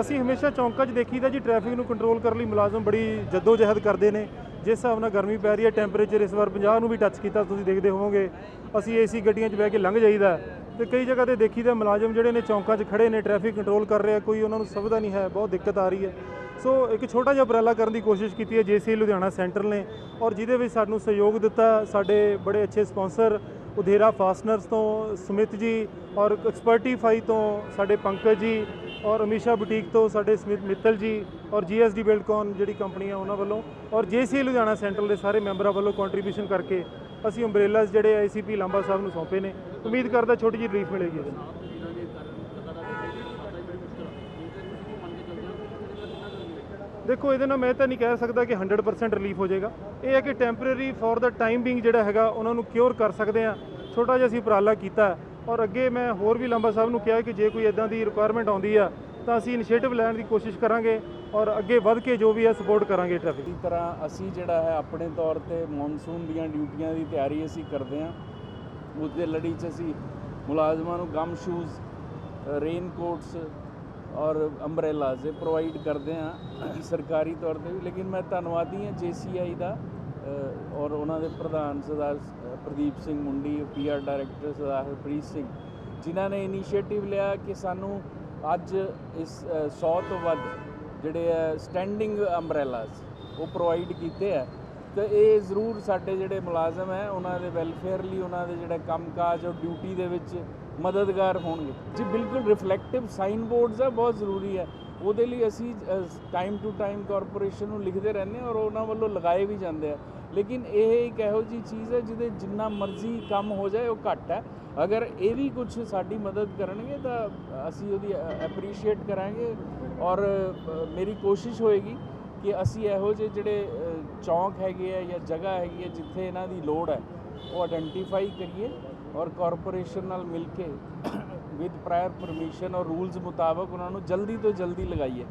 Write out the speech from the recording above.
ਅਸੀਂ ਹਮੇਸ਼ਾ ਚੌਂਕਾਂ 'ਚ ਦੇਖੀਦਾ ਜੀ ਟ੍ਰੈਫਿਕ ਨੂੰ ਕੰਟਰੋਲ ਕਰਨ ਲਈ ਮੁਲਾਜ਼ਮ ਬੜੀ ਜੱਦੋ ਜਹਿਦ ਕਰਦੇ ਨੇ। ਜਿਸ ਹਿਸਾਬ ਨਾਲ ਗਰਮੀ ਪੈ ਰਹੀ ਹੈ ਟੈਂਪਰੇਚਰ ਇਸ ਵਾਰ 50 ਨੂੰ ਵੀ ਟੱਚ ਕੀਤਾ, ਤੁਸੀਂ ਦੇਖਦੇ ਹੋਵੋਗੇ। ਅਸੀਂ ਏਸੀ ਗੱਡੀਆਂ 'ਚ ਬਹਿ ਕੇ ਲੰਘ ਜਾਈਦਾ। ਤੇ ਕਈ ਜਗ੍ਹਾ ਤੇ ਦੇਖੀਦਾ ਮੁਲਾਜ਼ਮ ਜਿਹੜੇ ਨੇ ਚੌਂਕਾਂ 'ਚ ਖੜੇ ਨੇ ਟ੍ਰੈਫਿਕ ਕੰਟਰੋਲ ਕਰ ਰਿਹਾ, ਕੋਈ ਉਹਨਾਂ ਨੂੰ ਸੁਵਿਧਾ ਨਹੀਂ ਹੈ, ਬਹੁਤ ਦਿੱਕਤ ਆ ਰਹੀ ਹੈ। ਸੋ ਇੱਕ ਛੋਟਾ ਜਿਹਾ ਉਪਰਾਲਾ ਕਰਨ ਦੀ ਕੋਸ਼ਿਸ਼ ਕੀਤੀ ਹੈ ਜੇਸੀ ਲੁਧਿਆਣਾ ਸੈਂਟਰ ਨੇ, ਔਰ ਜਿਹਦੇ ਵਿੱਚ ਸਾਨੂੰ ਸਹਿਯੋਗ ਦਿੱਤਾ ਸਾਡੇ ਬੜੇ ਅੱਛੇ ਸਪਾਂਸਰ ਉਧੇਰਾ ਫਾਸਟਨਰਸ ਤੋਂ, ਸੁਮਿਤ ਜੀ, ਔਰ ਐਕਸਪਰਟੀਫਾਈ ਤੋਂ ਸਾਡੇ ਪੰਕਜ ਜੀ ਔਰ ਅਮੀਸ਼ਾ ਬੁਟੀਕ ਤੋਂ ਸਾਡੇ ਸਮਿਤ ਮਿੱਤਲ ਜੀ ਔਰ ਜੀਐਸਡੀ ਬਿਲਡਕੌਨ ਜਿਹੜੀ ਕੰਪਨੀ ਆ ਉਹਨਾਂ ਵੱਲੋਂ ਔਰ ਜੇਸੀ ਲੁਧਿਆਣਾ ਸੈਂਟਰਲ ਦੇ ਸਾਰੇ ਮੈਂਬਰਾਂ ਵੱਲੋਂ ਕੰਟਰੀਬਿਊਸ਼ਨ ਕਰਕੇ ਅਸੀਂ ਅੰਬ੍ਰੇਲਾਸ ਜਿਹੜੇ ਆਈਸੀਪੀ ਲਾਂਬਾ ਸਾਹਿਬ ਨੂੰ ਸੌਂਪੇ ਨੇ। ਉਮੀਦ ਕਰਦਾ ਛੋਟੀ ਜਿਹੀ ਰਿਲੀਫ ਮਿਲੇਗੀ ਦੇਖੋ, ਇਹਦੇ ਨਾਲ ਮੈਂ ਤਾਂ ਨਹੀਂ ਕਹਿ ਸਕਦਾ ਕਿ 100% ਰਿਲੀਫ ਹੋ ਜਾਏਗਾ। ਇਹ ਹੈ ਕਿ temporary for the time being ਜਿਹੜਾ ਹੈਗਾ, ਉਹਨਾਂ ਨੂੰ ਕਿਉਰ ਕਰ ਸਕਦੇ ਆ ਛੋਟਾ ਜਿਹਾ ਅਸੀਂ ਉਪਰਾਲਾ ਕੀਤਾ। ਔਰ ਅੱਗੇ ਮੈਂ ਹੋਰ ਵੀ ਲੰਬਾ ਸਾਹਿਬ ਨੂੰ ਕਿਹਾ ਕਿ ਜੇ ਕੋਈ ਇਦਾਂ ਦੀ ਰਿਕੁਆਇਰਮੈਂਟ ਆਉਂਦੀ ਆ, ਤਾਂ ਅਸੀਂ ਇਨੀਸ਼ੀਏਟਿਵ ਲੈਣ ਦੀ ਕੋਸ਼ਿਸ਼ ਕਰਾਂਗੇ ਔਰ ਅੱਗੇ ਵੱਧ ਕੇ ਜੋ ਵੀ ਹੈ ਸਪੋਰਟ ਕਰਾਂਗੇ ਟ੍ਰੈਫਿਕ ਦੀ। ਤਰ੍ਹਾਂ ਅਸੀਂ ਜਿਹੜਾ ਹੈ ਆਪਣੇ ਤੌਰ ਤੇ ਮੌਨਸੂਨ ਦੀਆਂ ਡਿਊਟੀਆਂ ਦੀ ਤਿਆਰੀ ਅਸੀਂ ਕਰਦੇ ਹਾਂ। ਉਸ ਦੇ ਲੜੀ 'ਚ ਅਸੀਂ ਮੁਲਾਜ਼ਮਾਂ ਨੂੰ ਗਮ ਸ਼ੂਜ਼ ਰੇਨ ਕੋਟਸ ਔਰ ਅੰਬਰੇਲਾਜ਼ ਇਹ ਪ੍ਰੋਵਾਈਡ ਕਰਦੇ ਹਾਂ। ਸਰਕਾਰੀ ਤੌਰ ਤੇ ਵੀ, ਲੇਕਿਨ ਮੈਂ ਧੰਨਵਾਦੀ ਹਾਂ ਜੀਸੀਆਈ ਦਾ ਔਰ ਉਹਨਾਂ ਦੇ ਪ੍ਰਧਾਨ ਸਰਦਾਰ ਪ੍ਰਦੀਪ ਸਿੰਘ ਮੁੰਡੀ ਪੀਆਰ ਡਾਇਰੈਕਟਰ ਸਰਦਾਰ ਹਰਪ੍ਰੀਤ ਸਿੰਘ ਜਿਨ੍ਹਾਂ ਨੇ ਇਨੀਸ਼ੀਏਟਿਵ ਲਿਆ ਕਿ ਸਾਨੂੰ ਅੱਜ ਇਸ ਅ, 100 ਤੋਂ ਵੱਧ ਜਿਹੜੇ ਹੈ ਸਟੈਂਡਿੰਗ ਅੰਬ੍ਰੇਲਾਜ਼ ਉਹ ਪ੍ਰੋਵਾਈਡ ਕੀਤੇ ਹੈ ਤੇ ਇਹ ਜ਼ਰੂਰ ਸਾਡੇ ਜਿਹੜੇ ਮੁਲਾਜ਼ਮ ਹੈ ਉਹਨਾਂ ਦੇ ਵੈਲਫੇਅਰ ਲਈ ਉਹਨਾਂ ਦੇ ਜਿਹੜੇ ਕੰਮਕਾਜ ਔਰ ਡਿਊਟੀ ਦੇ ਵਿੱਚ ਮਦਦਗਾਰ ਹੋਣਗੇ। ਜੀ ਬਿਲਕੁਲ ਰਿਫਲੈਕਟਿਵ ਸਾਈਨ ਬੋਰਡਸ ਆ ਬਹੁਤ ਜ਼ਰੂਰੀ ਹੈ। ਉਹਦੇ ਲਈ ਅਸੀਂ ਟਾਈਮ ਟੂ ਟਾਈਮ ਕਾਰਪੋਰੇਸ਼ਨ ਨੂੰ ਲਿਖਦੇ ਰਹਿੰਦੇ ਹਾਂ ਔਰ ਉਹਨਾਂ ਵੱਲੋਂ ਲਗਾਏ ਵੀ ਜਾਂਦੇ ਆ। ਲੇਕਿਨ ਇਹ ਇੱਕ ਇਹੋ ਜੀ ਚੀਜ਼ ਹੈ ਜਿਹਦੇ ਜਿੰਨਾ ਮਰਜ਼ੀ ਕੰਮ ਹੋ ਜਾਏ, ਉਹ ਘੱਟ ਹੈ। ਅਗਰ ਇਹ ਵੀ ਕੁਝ ਸਾਡੀ ਮਦਦ ਕਰਨਗੇ ਤਾਂ ਅਸੀਂ ਉਹਦੀ ਐਪਰੀਸ਼ੀਏਟ ਕਰਾਂਗੇ ਔਰ ਮੇਰੀ ਕੋਸ਼ਿਸ਼ ਹੋਏਗੀ ਕਿ ਅਸੀਂ ਇਹੋ ਜਿਹੇ ਜਿਹੜੇ ਚੌਂਕ ਹੈਗੇ ਆ ਜਾਂ ਜਗ੍ਹਾ ਹੈਗੀ ਹੈ ਜਿੱਥੇ ਇਹਨਾਂ ਦੀ ਲੋੜ ਹੈ, ਉਹ ਆਇਡੈਂਟੀਫਾਈ ਕਰੀਏ ਔਰ ਕਾਰਪੋਰੇਸ਼ਨ ਨਾਲ ਮਿਲ ਕੇ ਵਿਦ ਪ੍ਰਾਇਰ ਪਰਮਿਸ਼ਨ ਔਰ ਰੂਲਸ ਮੁਤਾਬਕ ਉਹਨਾਂ ਨੂੰ ਜਲਦੀ ਤੋਂ ਜਲਦੀ ਲਗਾਈਏ।